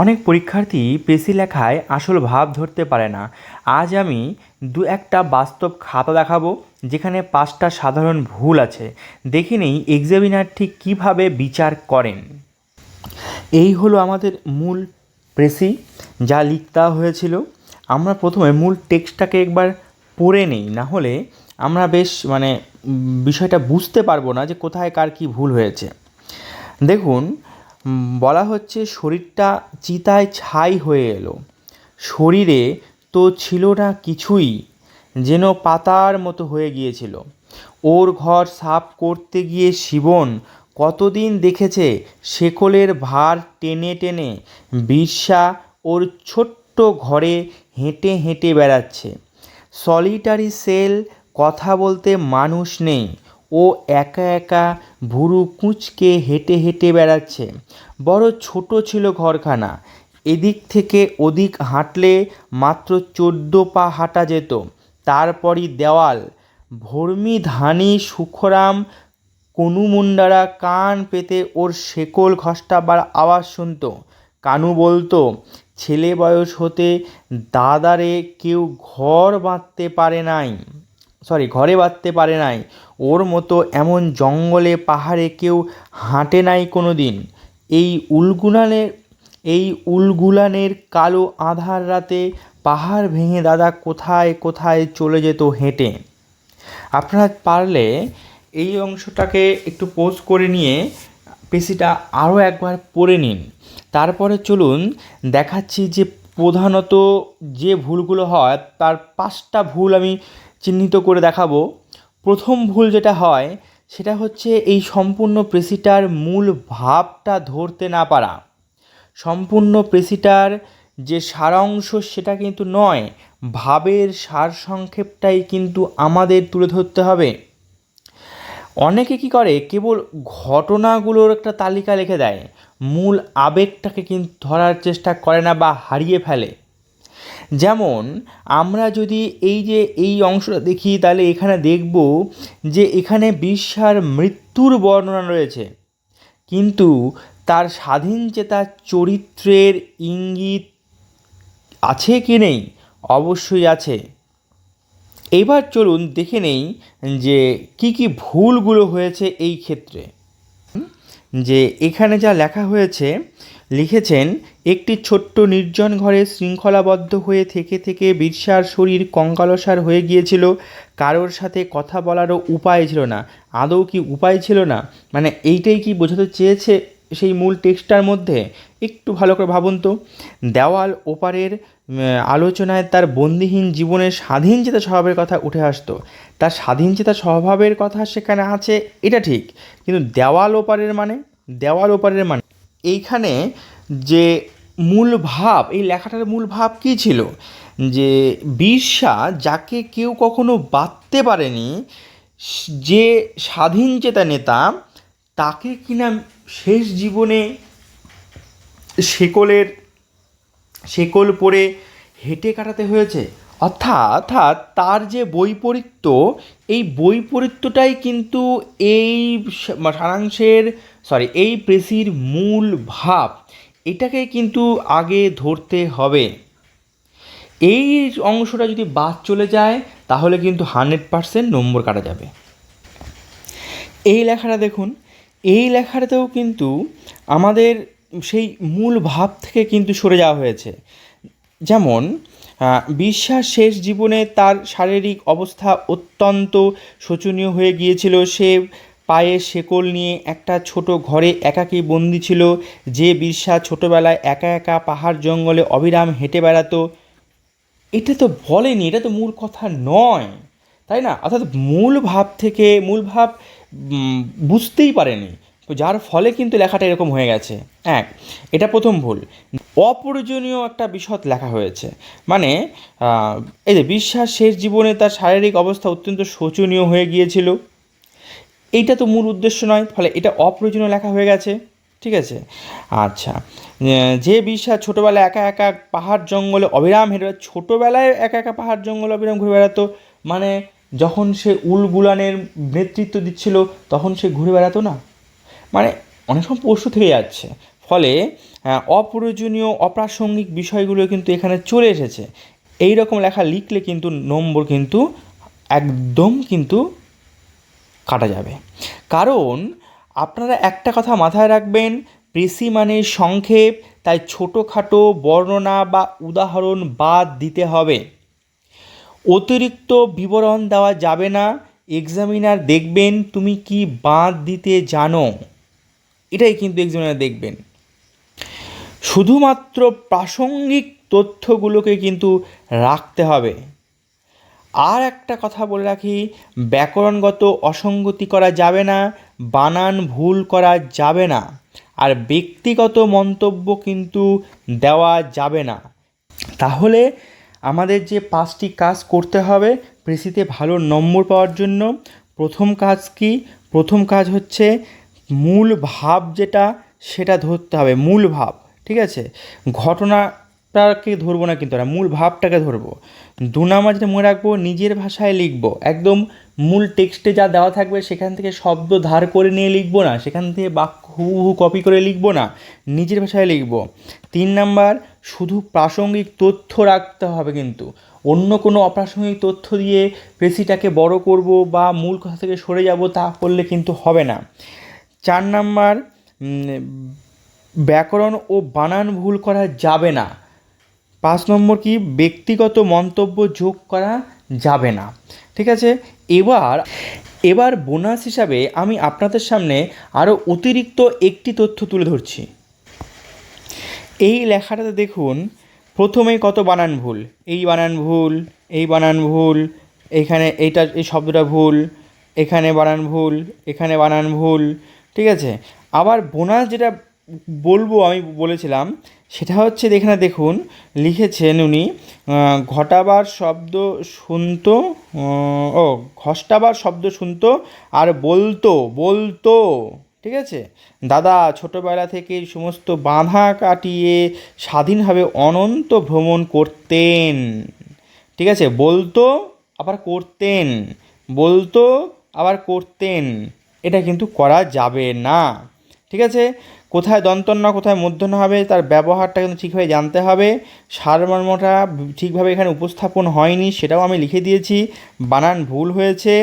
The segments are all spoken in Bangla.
অনেক পরীক্ষার্থী পেশি লেখায় আসল ভাব ধরতে পারে না। আজ আমি দু একটা বাস্তব খাতা দেখাবো, যেখানে পাঁচটা সাধারণ ভুল আছে। দেখে নেই এক্সামিনার ঠিক কীভাবে বিচার করেন। এই হলো আমাদের মূল প্রেসি যা লিখতে হয়েছিল। আমরা প্রথমে মূল টেক্সটটাকে একবার পড়ে নিই, না হলে আমরা বেশ মানে বিষয়টা বুঝতে পারব না যে কোথায় কার কী ভুল হয়েছে। দেখুন বলা হচ্ছে শরীরটা চিতায় ছাই হয়ে এলো। শরীরে তো ছিল না কিছুই, যেন পাতার মতো হয়ে গিয়েছিল। ওর ঘর সাফ করতে গিয়ে শিবন কতদিন দেখেছে শেকলের ভার টেনে টেনে বিরসা ওর ছোট্ট ঘরে হেঁটে হেঁটে বেড়াচ্ছে। সলিটারি সেল কথা বলতে মানুষ নেই। ও একা একা ভুরু কুঁচকে হেঁটে হেঁটে বেড়াচ্ছে। বড় ছোট ছিল ঘরখানা। এদিক থেকে ওদিক হাঁটলে মাত্র চোদ্দ পা হাঁটা যেত। তারপরই দেওয়াল, ভর্মি ধানি, সুখরাম, কনুমুন্ডারা কান পেতে ওর শেকল ঘষ্টাবার আওয়াজ শুনতো। কানু বলতো, ছেলে বয়স হতে দাদারে কেউ ঘর বাঁধতে পারে নাই। সরি, ঘরে বাঁধতে পারে নাই। ওর মতো এমন জঙ্গলে পাহাড়ে কেউ হাঁটে নাই কোনো দিন এই উলগুলানের এই উলগুলানের কালো আধার রাতে পাহাড় ভেঙে দাদা কোথায় কোথায় চলে যেত হেঁটে। আপনারা পারলে এই অংশটাকে একটু পোজ করে নিয়ে পেশিটা আরও একবার পড়ে নিন। তারপরে চলুন দেখাচ্ছি যে প্রধানত যে ভুলগুলো হয়, তার পাঁচটা ভুল আমি চিহ্নিত করে দেখাবো। প্রথম ভুল যেটা হয়, সেটা হচ্ছে এই সম্পূর্ণ পেশিটার মূল ভাবটা ধরতে না পারা। সম্পূর্ণ পেশিটার যে সারাংশ সেটা কিন্তু নয়, ভাবের সারসংক্ষেপটাই কিন্তু আমাদের তুলে ধরতে হবে। অনেকে কি করে, কেবল ঘটনাগুলোর একটা তালিকা লিখে দেয়, মূল আবেগটাকে কিন্তু ধরার চেষ্টা করে না বা হারিয়ে ফেলে। যেমন, আমরা যদি এই যে এই অংশটা দেখি, তাহলে এখানে দেখব যে এখানে বিশ্বার মৃত্যুর বর্ণনা রয়েছে। কিন্তু তার স্বাধীন চেতা চরিত্রের ইঙ্গিত আছে কি নেই? অবশ্যই আছে। এবার চলুন দেখে নেই যে কি কি ভুলগুলো হয়েছে এই ক্ষেত্রে। যে এখানে যা লেখা হয়েছে লিখেছেন, একটি ছোট্ট নির্জন ঘরে শৃঙ্খলাবদ্ধ হয়ে থেকে থেকে বিরসার শরীর কঙ্কালসার হয়ে গিয়েছিল। কারোর সাথে কথা বলারও উপায় ছিল না। আদৌ কি উপায় ছিল না? মানে এইটাই কি বোঝাতে চেয়েছে সেই মূল টেক্সটার মধ্যে? একটু ভালো করে ভাবুন তো। দেওয়াল ওপারের আলোচনায় তার বন্দিহীন জীবনের স্বাধীন চেতা স্বভাবের কথা উঠে আসতো। তার স্বাধীন চেতা স্বভাবের কথা সেখানে আছে, এটা ঠিক। কিন্তু দেওয়াল ওপারের মানে? দেওয়াল ওপারের মানে এইখানে যে মূল ভাব, এই লেখাটার মূল ভাব কী ছিল? যে বিরসা যাকে কেউ কখনো বাঁধতে পারেনি, যে স্বাধীন চেতা নেতা, তাকে কিনা শেষ জীবনে শেকলের, শেকল পরে হেঁটে কাটাতে হয়েছে? অর্থাৎ অর্থাৎ তার যে বৈপরীত্য, এই বৈপরীত্যটাই কিন্তু এই সারাংশের সরি এই প্রেসির মূল ভাব, এটাকে কিন্তু আগে ধরতে হবে। এই অংশটা যদি বাদ চলে যায়, তাহলে কিন্তু হান্ড্রেড পারসেন্ট নম্বর কাটা যাবে। এই লেখাটা দেখুন, এই লেখাটাতেও কিন্তু আমাদের সেই মূল ভাব থেকে কিন্তু সরে যাওয়া হয়েছে। যেমন বিশ্বাস শেষ জীবনে তার শারীরিক অবস্থা অত্যন্ত শোচনীয় হয়ে গিয়েছিল। সে পায়ে শেকল নিয়ে একটা ছোট ঘরে একাকী বন্দি ছিল। যে বিশ্বাস ছোটোবেলায় একা একা পাহাড় জঙ্গলে অবিরাম হেঁটে বেড়াতো। এটা তো বলেনি, এটা তো মূল কথা নয়। তাই না? অর্থাৎ মূল ভাব থেকে, মূল ভাব বুঝতেই পারেনি। যার ফলে কিন্তু লেখাটা এরকম হয়ে গেছে। এক, এটা প্রথম ভুল। অপ্রয়োজনীয় একটা বিশদ লেখা হয়েছে। মানে এই যে বিশ্বাস শেষ জীবনে তার শারীরিক অবস্থা অত্যন্ত শোচনীয় হয়ে গিয়েছিল। এইটা তো মূল উদ্দেশ্য নয়, ফলে এটা অপ্রয়োজনীয় লেখা হয়ে গেছে, ঠিক আছে? আচ্ছা যে বিশ্বাস ছোটোবেলায় একা একা পাহাড় জঙ্গলে অবিরাম বেড়া- ছোটোবেলায় একা একা পাহাড় জঙ্গলে অবিরাম ঘুরে বেড়াতো মানে যখন সে উলগুলানের নেতৃত্ব দিচ্ছিল, তখন সে ঘুরে বেড়াতো না? মানে অনেক সময় পশু থেকে যাচ্ছে, ফলে অপ্রয়োজনীয়, অপ্রাসঙ্গিক বিষয়গুলো কিন্তু এখানে চলে এসেছে। এই রকম লেখা লিখলে কিন্তু নম্বর কিন্তু একদম কিন্তু কাটা যাবে। কারণ আপনারা একটা কথা মাথায় রাখবেন প্রেসি মানে সংক্ষেপ, তাই ছোটোখাটো বর্ণনা বা উদাহরণ বাদ দিতে হবে। অতিরিক্ত বিবরণ দেওয়া যাবে না এক্সামিনার দেখবেন তুমি কি বাদ দিতে জানো। এটাই কিন্তু এক্সামিনার দেখবেন। শুধুমাত্র প্রাসঙ্গিক তথ্যগুলোকে কিন্তু রাখতে হবে। আর একটা কথা বলে রাখি, ব্যাকরণগত অসঙ্গতি করা যাবে না, বানান ভুল করা যাবে না, আর ব্যক্তিগত মন্তব্য কিন্তু দেওয়া যাবে না। তাহলে আমাদের যে পাঁচটি কাজ করতে হবে, প্রেসিতে ভালো নম্বর পাওয়ার জন্য, প্রথম কাজ কি? প্রথম কাজ হচ্ছে মূল ভাব যেটা, সেটা ধরতে হবে, মূল ভাব, ঠিক আছে? ঘটনাটাকে ধরবো না কিন্তু না মূল ভাবটাকে ধরবো। দু নম্বর যেটা মনে রাখব, নিজের ভাষায় লিখব। একদম মূল টেক্সটে যা দেওয়া থাকবে, সেখান থেকে শব্দ ধার করে নিয়ে লিখব না, সেখান থেকে বাক্য হুবহু কপি করে লিখব না, নিজের ভাষায় লিখব। তিন নাম্বার, শুধু প্রাসঙ্গিক তথ্য রাখতে হবে কিন্তু। অন্য কোনো অপ্রাসঙ্গিক তথ্য দিয়ে পেশিটাকে বড় করব বা মূল কথা থেকে সরে যাব, তা করলে কিন্তু হবে না। চার নাম্বার ব্যাকরণ ও বানান ভুল করা যাবে না। পাঁচ নম্বর কি? ব্যক্তিগত মন্তব্য যোগ করা যাবে না। ঠিক আছে? এবার এবার বোনাস হিসাবে আমি আপনাদের সামনে আরও অতিরিক্ত একটি তথ্য তুলে ধরছি। এই লেখাটাতে দেখুন, প্রথমেই কত বানান ভুল? এই বানান ভুল, এই বানান ভুল, এখানে এইটা, এই শব্দটা ভুল, এখানে বানান ভুল, এখানে বানান ভুল, ঠিক আছে? আবার বোনাস যেটা বলব, আমি বলেছিলাম। সেটা হচ্ছে এখানে দেখুন, লিখেছেন উনি ঘটাবার শব্দ শুনতো ও, ঘষ্টাবার শব্দ শুনতো আর বলতো বলতো, ঠিক আছে? দাদা, ছোটোবেলা থেকে সমস্ত বাঁধা কাটিয়ে স্বাধীনভাবে অনন্ত ভ্রমণ করতেন। ঠিক আছে? বলতো, আবার করতেন। বলতো, আবার করতেন। এটা কিন্তু করা যাবে না। ঠিক আছে? কোথায় দন্তন্য কোথায় মূর্ধন্য হবে, তার ব্যবহারটা কিন্তু ঠিকভাবে জানতে হবে। সারমর্মটা ঠিকভাবে এখানে উপস্থাপন হয়নি, সেটাও আমি লিখে দিয়েছি। বানান ভুল হয়েছে,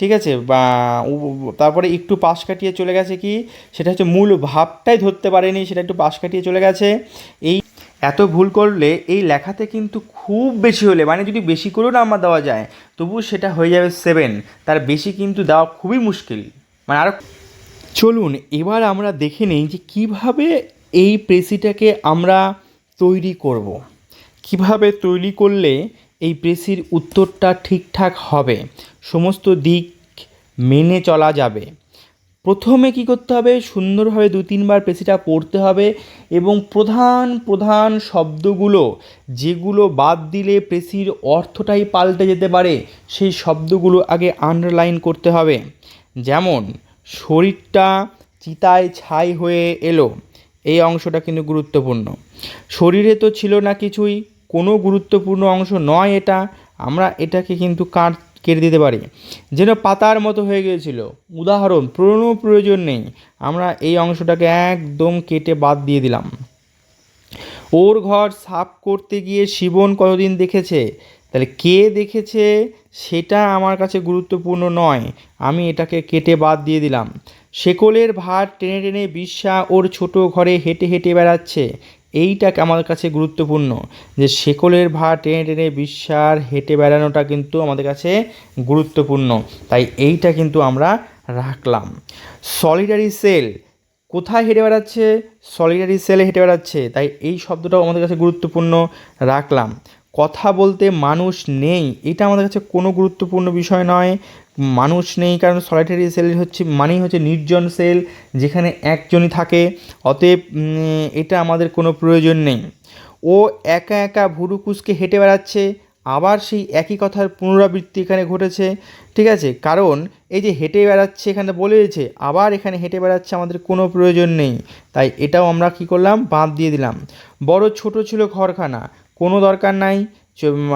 ঠিক আছে? বা তারপরে একটু পাশ কাটিয়ে চলে গেছে কি? সেটা হচ্ছে মূল ভাবটাই ধরতে পারেনি, সেটা একটু পাশ কাটিয়ে চলে গেছে। এই এত ভুল করলে এই লেখাতে কিন্তু খুব বেশি হলে মানে যদি বেশি করেও নাম্বার দেওয়া যায় তবু সেটা হয়ে যাবে সেভেন তার বেশি কিন্তু দেওয়া খুবই মুশকিল। মানে আরও চলুন, এবার আমরা দেখে নিই যে কীভাবে এই প্রেসিটাকে আমরা তৈরি করব। কীভাবে তৈরি করলে এই প্রেসির উত্তরটা ঠিকঠাক হবে? সমস্ত দিক মেনে চলা যাবে। প্রথমে কি করতে হবে? সুন্দরভাবে দু তিনবার পেশিটা পড়তে হবে এবং প্রধান প্রধান শব্দগুলো, যেগুলো বাদ দিলে পেশির অর্থটাই পাল্টে যেতে পারে, সেই শব্দগুলো আগে আন্ডারলাইন করতে হবে। যেমন শরীরটা চিতায় ছাই হয়ে এলো। এই অংশটা কিন্তু গুরুত্বপূর্ণ। শরীরে তো ছিল না কিছুই, কোনো গুরুত্বপূর্ণ অংশ নয় এটা। আমরা এটাকে কিন্তু কাট কেটে দিতে পারি। যেন পাতার মতো হয়ে গিয়েছিল। উদাহরণ, পুরনো প্রয়োজন নেই। আমরা এই অংশটাকে একদম কেটে বাদ দিয়ে দিলাম। ওর ঘর সাফ করতে গিয়ে শিবন কতদিন দেখেছে? তাহলে কে দেখেছে সেটা আমার কাছে গুরুত্বপূর্ণ নয়। আমি এটাকে কেটে বাদ দিয়ে দিলাম। শেকলের ভার টেনে টেনে বিশ্বা ওর ছোট ঘরে হেঁটে হেঁটে বেড়াচ্ছে। এইটাকে আমার কাছে গুরুত্বপূর্ণ যে শেকলের ভার টেনে টেনে বিশ্বার হেঁটে বেড়ানোটা কিন্তু আমাদের কাছে গুরুত্বপূর্ণ। তাই এইটা কিন্তু আমরা রাখলাম। Solidarity cell. কোথায় হেঁটে বেড়াচ্ছে? সলিডারি সেলে হেঁটে বেড়াচ্ছে। তাই এই শব্দটাও আমাদের কাছে গুরুত্বপূর্ণ। রাখলাম। কথা বলতে মানুষ নেই, এটা আমাদের কাছে কোনো গুরুত্বপূর্ণ বিষয় নয়। মানুষ নেই কারণ সলিটারি সেল হচ্ছে, মানেই হচ্ছে নির্জন সেল যেখানে একজনই থাকে, অতএব এটা আমাদের কোনো প্রয়োজন নেই। ও একা একা ভুরু কুচকে হেঁটে বেড়াচ্ছে, আবার সেই একই কথার পুনরাবৃত্তি এখানে ঘটেছে, ঠিক আছে? কারণ এই যে হেঁটে বেড়াচ্ছে এখানে বলেছে আবার এখানে হেঁটে বেড়াচ্ছে আমাদের কোনো প্রয়োজন নেই। তাই এটাও আমরা কী করলাম? বাদ দিয়ে দিলাম। বড় ছোট ছিল ঘরখানা কোনো দরকার নাই।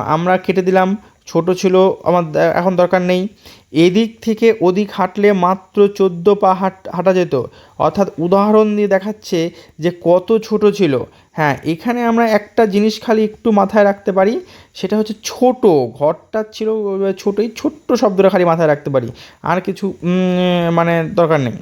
আমরা কেটে দিলাম। ছোট ছিল, আমার এখন দরকার নেই। এদিক থেকে ওদিক হাঁটলে মাত্র চোদ্দ পা হাট, হাঁটা যেত। অর্থাৎ উদাহরণ দিয়ে দেখাচ্ছে যে কত ছোট ছিল। হ্যাঁ এখানে আমরা একটা জিনিস খালি একটু মাথায় রাখতে পারি। সেটা হচ্ছে ছোট। ঘরটা ছিল ছোট এই ছোট্ট শব্দটা খালি মাথায় রাখতে পারি। আর কিছু মানে দরকার নেই।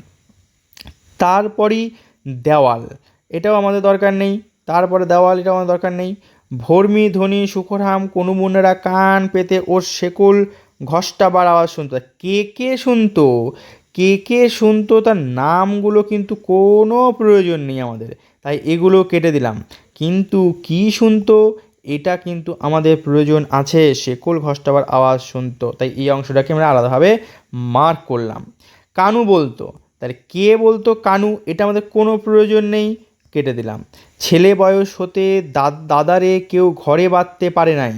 তারপরই দেওয়াল। এটাও আমাদের দরকার নেই। তারপরে দেওয়াল, এটাও আমাদের দরকার নেই। ভর্মি ধ্বনি সুখরাম কনুমুন্নেরা কান পেতে ওর শেকল ঘষ্টাবার আওয়াজ শুনতো। কে কে শুনতো? কে কে শুনতো? তার নামগুলো কিন্তু কোনো প্রয়োজন নেই আমাদের। তাই এগুলো কেটে দিলাম। কিন্তু কি শুনতো? এটা কিন্তু আমাদের প্রয়োজন আছে। শেকল ঘষ্টাবার আওয়াজ শুনতো। তাই এই অংশটাকে আমরা আলাদাভাবে মার্ক করলাম। কানু বলতো। তাহলে কে বলতো কানু? এটা আমাদের কোনো প্রয়োজন নেই। কেটে দিলাম। ছেলে বয়স হতে দাদারে কেউ ঘরে বাঁধতে পারে নাই।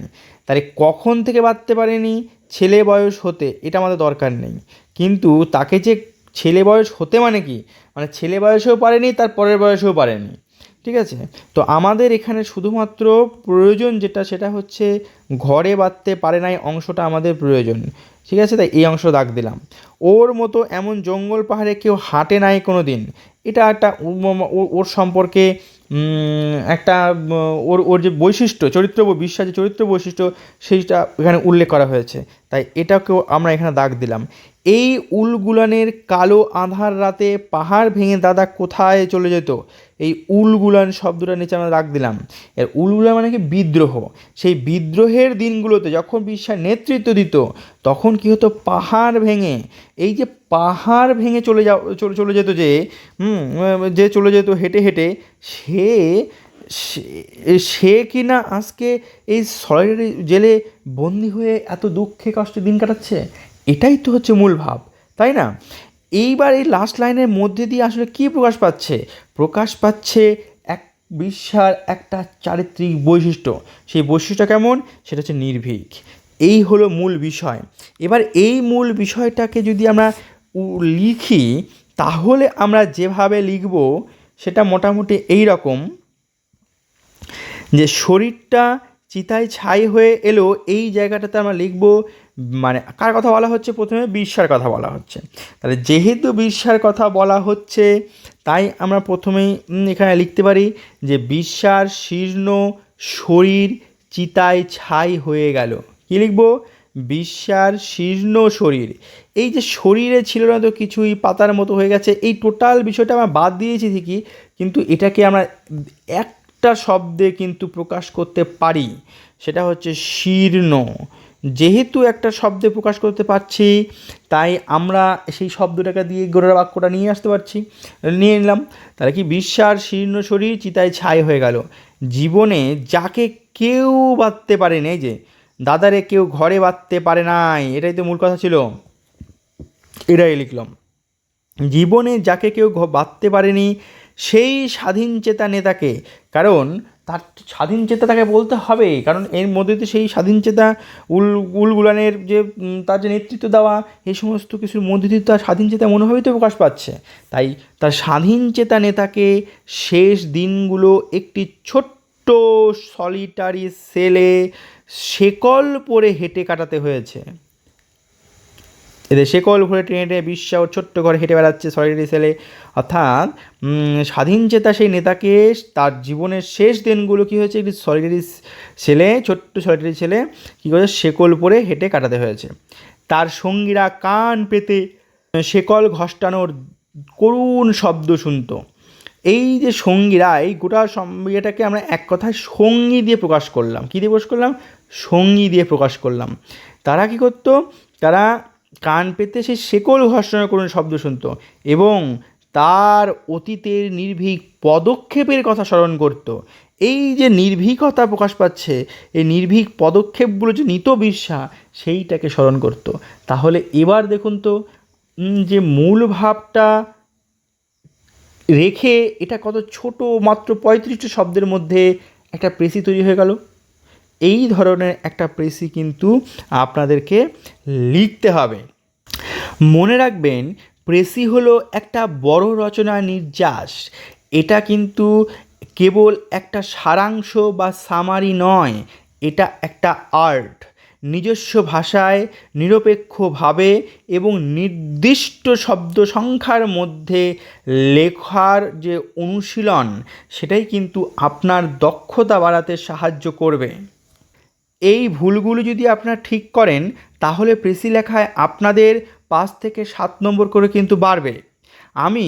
তাহলে কখন থেকে বাঁধতে পারেনি? ছেলে বয়স হতে, এটা আমাদের দরকার নেই। কিন্তু তাকে যে ছেলে বয়স হতে মানে কি? মানে ছেলে বয়সেও পারেনি, তার পরের বয়সেও পারেনি। ঠিক আছে? তো আমাদের এখানে শুধুমাত্র প্রয়োজন যেটা, সেটা হচ্ছে ঘরে বাঁধতে পারে নাই অংশটা আমাদের প্রয়োজন। ঠিক আছে? তাই এই অংশ দাগ দিলাম। ওর মতো এমন জঙ্গল পাহাড়ে কেউ হাঁটে নাই কোনো দিন এটা একটা ওর সম্পর্কে একটা ওর ওর যে বৈশিষ্ট্য, চরিত্র বিশ্বাস যে চরিত্র বৈশিষ্ট্য, সেইটা এখানে উল্লেখ করা হয়েছে। তাই এটাকেও আমরা এখানে দাগ দিলাম। এই উলগুলানের কালো আধার রাতে পাহাড় ভেঙে দাদা কোথায় চলে যেত? এই উলগুলান শব্দটা নিচে আমরা রাখ দিলাম। এর উলগুলান মানে কি? বিদ্রোহ। সেই বিদ্রোহের দিনগুলোতে যখন বিশ্বাস নেতৃত্ব দিত, তখন কি হতো? পাহাড় ভেঙে, এই যে পাহাড় ভেঙে চলে যাও, চলে যেত যে যে চলে যেত হেঁটে হেঁটে, সে, সে- কি না আজকে এই সরাইরি জেলে বন্দি হয়ে এত দুঃখে কষ্টে দিন কাটাচ্ছে? এটাই তো হচ্ছে মূল ভাব, তাই না? এইবার এই লাস্ট লাইনের মধ্যে দিয়ে আসলে কি প্রকাশ পাচ্ছে? প্রকাশ পাচ্ছে এক বিশ্বার একটা চারিত্রিক বৈশিষ্ট্য। সেই বৈশিষ্ট্য কেমন? সেটা হচ্ছে নির্ভীক। এই হলো মূল বিষয়। এবার এই মূল বিষয়টাকে যদি আমরা লিখি, তাহলে আমরা যেভাবে লিখব, সেটা মোটামুটি এই রকম যে শরীরটা চিতায় ছাই হয়ে এলো, এই জায়গাটাতে আমরা লিখব মানে কার কথা বলা হচ্ছে প্রথমে? বিশ্বার কথা বলা হচ্ছে। তাহলে যেহেতু বিশ্বার কথা বলা হচ্ছে, তাই আমরা প্রথমেই এখানে লিখতে পারি যে বিশ্বার শীর্ণ শরীর চিতায় ছাই হয়ে গেল। কী লিখব? বিশ্বার শীর্ণ শরীর। এই যে শরীরে ছিল না তো কিছুই, পাতার মতো হয়ে গেছে, এই টোটাল বিষয়টা আমরা বাদ দিয়েছি ঠিকই, কিন্তু এটাকে আমরা একটা শব্দে কিন্তু প্রকাশ করতে পারি, সেটা হচ্ছে শীর্ণ। যেহেতু একটা শব্দে প্রকাশ করতে পারছি, তাই আমরা সেই শব্দটাকে দিয়ে গোড়া বাক্যটা নিয়ে আসতে পারছি। নিয়ে নিলাম, তাহলে কি বিশ্বার শীর্ণ শরীর, চিতায় ছাই হয়ে গেল। জীবনে যাকে কেউ বাঁধতে পারেনি এই যে, দাদারে কেউ ঘরে বাঁধতে পারে নাই, এটাই তো মূল কথা ছিল। এটাই লিখলাম। জীবনে যাকে কেউ বাঁধতে পারেনি সেই স্বাধীন চেতা নেতাকে, কারণ তার স্বাধীন চেতা তাকে বলতে হবে, কারণ এর মধ্যে তো সেই স্বাধীন চেতা উল উলগুলানের যে তার যে নেতৃত্ব দেওয়া এই সমস্ত কিছুর মধ্যে দিয়ে তার স্বাধীন চেতা মনোভাবই তো প্রকাশ পাচ্ছে। তাই তার স্বাধীন চেতা নেতাকে শেষ দিনগুলো একটি ছোট্ট সলিটারি সেলে শেকল পরে হেঁটে কাটাতে হয়েছে। এদের শেকল ভরে টেনে টেনে বিশ্বা ছোট্ট ঘরে হেঁটে বেড়াচ্ছে সলিটারি সেলে। অর্থাৎ স্বাধীন চেতা সেই নেতাকে তার জীবনের শেষ দিনগুলো কী হয়েছে? একটি সলিটারি ছেলে ছোট্ট সলিটারি ছেলে কী করেছে শেকল পরে হেঁটে কাটাতে হয়েছে। তার সঙ্গীরা কান পেতে শেকল ঘষ্টানোর করুণ শব্দ শুনতো। এই যে সঙ্গীরা, এই গোটা ইয়েটাকে আমরা এক কথায় সঙ্গী দিয়ে প্রকাশ করলাম। কী দিয়ে প্রকাশ করলাম? সঙ্গী দিয়ে প্রকাশ করলাম। তারা কি করতো? তারা কান পেতে সে শেকল ঘর্ষণের কোনো শব্দ শুনতো এবং তার অতীতের নির্ভীক পদক্ষেপের কথা স্মরণ করতো। এই যে নির্ভীকতা প্রকাশ পাচ্ছে, এই নির্ভীক পদক্ষেপগুলো যে নিত বিশ্বা সেইটাকে স্মরণ করতো। তাহলে এবার দেখুন তো যে মূল ভাবটা রেখে এটা কত ছোট, মাত্র পঁয়ত্রিশটা শব্দের মধ্যে একটা প্রেসি তৈরি হয়ে গেল। এই ধরনের একটা প্রেসি কিন্তু আপনাদেরকে লিখতে হবে। মনে রাখবেন প্রেসি হলো একটা বড় রচনা নির্যাস। এটা কিন্তু কেবল একটা সারাংশ বা সামারি নয়, এটা একটা আর্ট নিজস্ব ভাষায়, নিরপেক্ষভাবে এবং নির্দিষ্ট শব্দ সংখ্যার মধ্যে লেখার যে অনুশীলন, সেটাই কিন্তু আপনার দক্ষতা বাড়াতে সাহায্য করবে। এই ভুলগুলো যদি আপনারা ঠিক করেন, তাহলে প্রেসি লেখায় আপনাদের পাঁচ থেকে সাত নম্বর করে কিন্তু বাড়বে। আমি